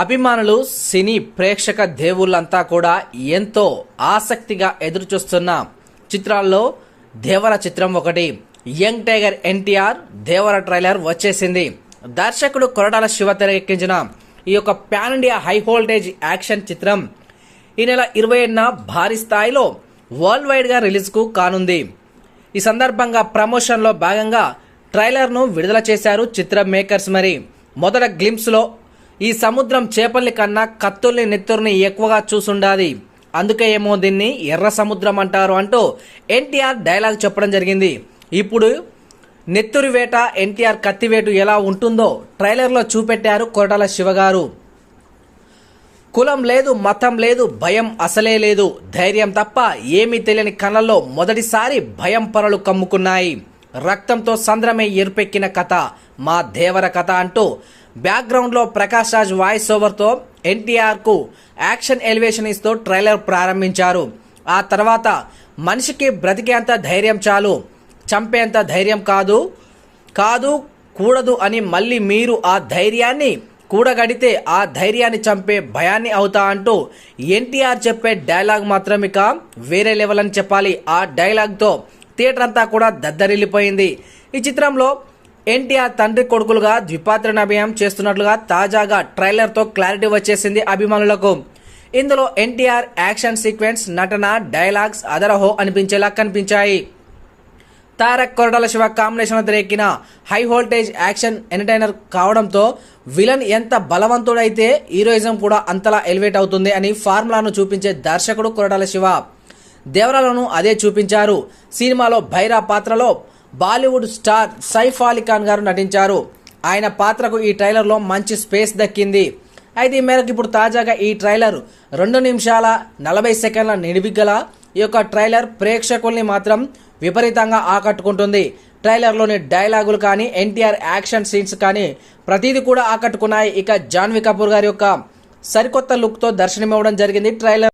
అభిమానులు సినీ ప్రేక్షక దేవుళ్ళంతా కూడా ఎంతో ఆసక్తిగా ఎదురుచూస్తున్న చిత్రాల్లో దేవర చిత్రం ఒకటి young tiger NTR Devara trailer వచ్చేసింది. దర్శకుడు కొరటాల శివ తెరకెక్కించిన ఈ యొక్క pan India high voltage action చిత్రం ఈ నెల ఇరవై ఏడున భారీ స్థాయిలో వరల్డ్ వైడ్గా రిలీజ్కు కానుంది. ఈ సందర్భంగా ప్రమోషన్లో భాగంగా ట్రైలర్ను విడుదల చేశారు చిత్ర మేకర్స్ మరి. మొదట గ్లిమ్స్లో ఈ సముద్రం చేపల్ని కన్నా కత్తుల్ని నెత్తుర్ని ఎక్కువగా చూసుండాది. అందుకే ఏమో దీన్ని ఎర్ర సముద్రం అంటారు అంటూ ఎన్టీఆర్ డైలాగ్ చెప్పడం జరిగింది. ఇప్పుడు నెత్తురి వేట ఎన్టీఆర్ కత్తివేటు ఎలా ఉంటుందో ట్రైలర్లో చూపెట్టారు కొరటాల శివగారు. కులం లేదు మతం లేదు భయం అసలే లేదు. ధైర్యం తప్ప ఏమీ తెలియని కళ్ళల్లో మొదటిసారి భయం పొరలు కమ్ముకున్నాయి. రక్తంతో సంద్రమే ఎరుపెక్కిన కథ. మా దేవర కథ అంటూ బ్యాక్గ్రౌండ్లో ప్రకాష్ రాజ్ వాయిస్ ఓవర్తో ఎన్టీఆర్కు యాక్షన్ ఎలివేషన్ ఇస్తూ ట్రైలర్ ప్రారంభించారు. ఆ తర్వాత మనిషికి బ్రతికేంత ధైర్యం చాలు చంపేంత ధైర్యం కాదు కాదు కూడదు అని మళ్ళీ మీరు ఆ ధైర్యాన్ని కూడగడితే ఆ ధైర్యాన్ని చంపే భయాన్ని అవుతా అంటూ ఎన్టీఆర్ చెప్పే డైలాగ్ మాత్రం ఇక వేరే లెవెల్ అని చెప్పాలి. ఆ డైలాగ్తో థియేటర్ అంతా కూడా దద్దరిల్లిపోయింది. ఈ చిత్రంలో ఎన్టీఆర్ తండ్రి కొడుకులుగా ద్విపాత్రన అభియానం చేస్తున్నట్లుగా తాజాగా ట్రైలర్తో క్లారిటీ వచ్చేసింది అభిమానులకు. ఇందులో ఎన్టీఆర్ యాక్షన్ సీక్వెన్స్ నటన డైలాగ్స్ అదరహో అనిపించేలా కనిపించాయి. తారక్ కొరటాల శివ కాంబినేషన్ తెరెక్కిన హై వోల్టేజ్ యాక్షన్ ఎంటర్టైనర్ కావడంతో విలన్ ఎంత బలవంతుడైతే హీరోయిజం కూడా అంతలా ఎలివేట్ అవుతుంది అని ఫార్ములాను చూపించే దర్శకుడు కొరటాల శివ. దేవరాలను అదే చూపించారు. సినిమాలో భైరా పాత్రలో బాలీవుడ్ స్టార్ సైఫ్ అలీ ఖాన్ గారు నటించారు. ఆయన పాత్రకు ఈ ట్రైలర్లో మంచి స్పేస్ దక్కింది. అయితే ఈ మేరకు ఇప్పుడు తాజాగా ఈ ట్రైలర్ రెండు నిమిషాల నలభై సెకండ్ల నిడివిగల ఈ యొక్క ట్రైలర్ ప్రేక్షకుల్ని మాత్రం విపరీతంగా ఆకట్టుకుంటుంది. ట్రైలర్లోని డైలాగులు కానీ ఎన్టీఆర్ యాక్షన్ సీన్స్ కానీ ప్రతిదీ కూడా ఆకట్టుకున్నాయి. ఇక జాన్వీ కపూర్ గారి యొక్క సరికొత్త లుక్తో దర్శనమివ్వడం జరిగింది. ట్రైలర్